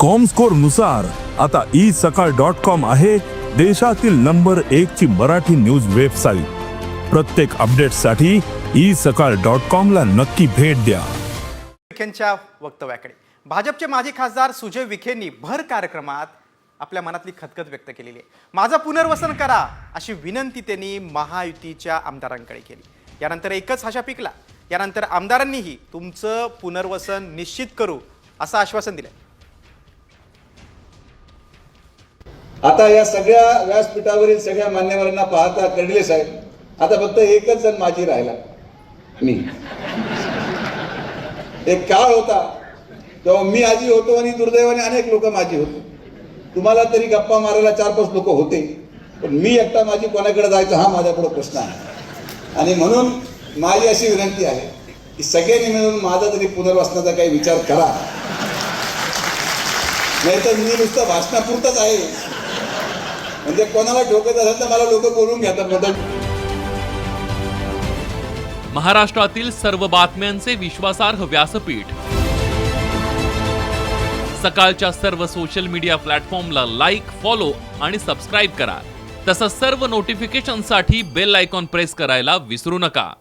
कॉमस्कोरनुसार आता ई सकाळ dot com आहे देशातील नंबर एक ची मराठी न्यूज वेबसाईट प्रत्येक अपडेटसाठी ई सकाळ डॉट कॉम ला नक्की भेट द्या. विखेंच्या वक्तव्याकडे. भाजपचे माजी खासदार सुजय विखेंनी भर कार्यक्रमात आपल्या मनातली खतखत व्यक्त केलेली आहे. माझं पुनर्वसन करा अशी विनंती त्यांनी महायुतीच्या आमदारांकडे केली. यानंतर एकच हाशा पिकला. यानंतर आमदारांनीही तुमचं पुनर्वसन निश्चित करू असं आश्वासन दिलं आता या सगळ्या व्यासपीठावरील सगळ्या मान्यवरांना पाहता कर्डिले साहेब आता फक्त एकच जण माझी राहिला. मी. एक काळ होता तेव्हा मी आजी होतो आणि दुर्दैवाने अनेक लोक माझी होते. तुम्हाला तरी गप्पा मारायला चार पाच लोक होते पण मी एकटा माझी कोणाकडे जायचं हा माझ्यापुढे प्रश्न आहे. आणि म्हणून माझी अशी विनंती आहे की सगळ्यांनी मिळून माझा तरी पुनर्वसनाचा काही विचार करा. नाहीतर मी नुसतं भाषणापुरतच आहे. म्हणजे कोणाला ठोकत असेल तर मला लोक बोलून घेतात बदल. महाराष्ट्रातील सर्व बातम्यांचे विश्वासार्ह व्यासपीठ. सकाळच्या सर्व सोशल मीडिया प्लॅटफॉर्मला लाईक फॉलो आणि सबस्क्राईब करा. तसंच सर्व नोटिफिकेशनसाठी बेल आयकॉन प्रेस करायला विसरू नका.